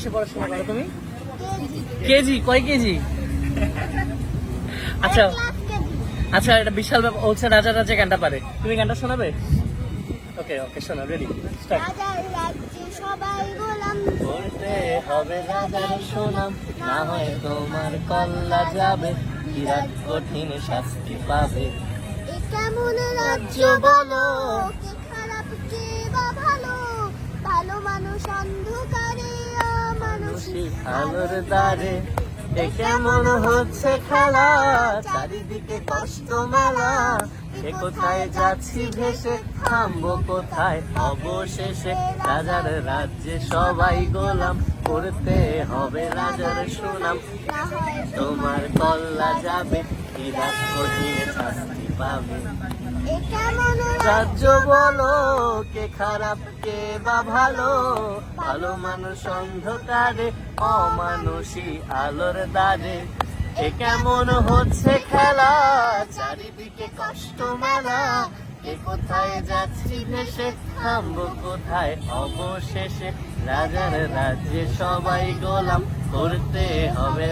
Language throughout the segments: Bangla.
কিসে পড়াশোনা করো তুমি? কেজি কয় কেজি? আচ্ছা আচ্ছা এটা বিশাল ব্যাপার হচ্ছে রাজা রাজা গানটা পারে। তুমি গানটা শোনাবে? ওকে ওকে শোনা রেডি স্টার্ট সবাই গোলাম। হবে রাজার সুনাম না হয় তোমার কল্লা যাবে। বিরাট কঠিন শাস্তি পাবে। কেমন রাজ্য বলো? খারাপ কে বা ভালো? ভালো মানুষ অন্ধকারে। অমানুষী আলোর দ্বারে। এ কেমন হচ্ছে খেলা? চারিদিকে কষ্ট মেলা। এ কোথায় যাচ্ছি ভেসে? থামবো কোথায়? অবশেষে রাজার রাজ্যে সবাই গোলাম। করতে হবে রাজার সুনাম। তোমার কল্লা যাবে এ কেমন হচ্ছে খেলা? চারিদিকে কষ্ট মেলা কোথায় যাচ্ছি ভেসে? থামবো কোথায় অবশেষে? রাজার রাজ্যে সবাই গোলাম, করতে হবে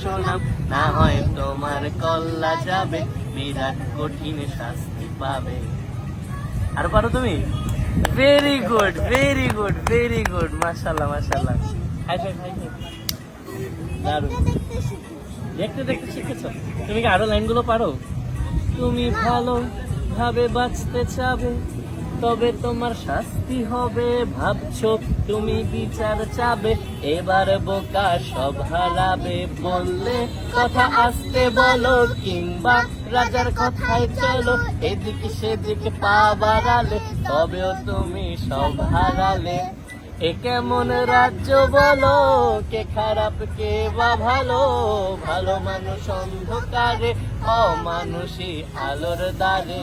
সুনাম না হয় তোমার কল্লা যাবে, বিরাট কঠিন শাস্তি পাবে। আর পারো তুমি? Very good very good very good মাশাল্লাহ মাশাল্লাহ দারুণ। দেখতে দেখতে শিখেছো? তুমি কি আরও লাইনগুলো পারো? তুমি ভালো ভাবে বাঁচতে চাবে। তবে তোমার শাস্তি হবে। ভাবছ তুমি বিচার চাবে, এবার বোকা সব হারাবে বললে। কথা আসতে বলো কিংবা রাজার কথায় চলো, এদিকে সেদিকে পা বাড়ালে, তবেও তুমি সব হারালে। এ কেমন রাজ্য বলো, কে খারাপ, কে বা ভালো? ভালো মানুষ অন্ধকারে, অমানুষী আলোর দ্বারে।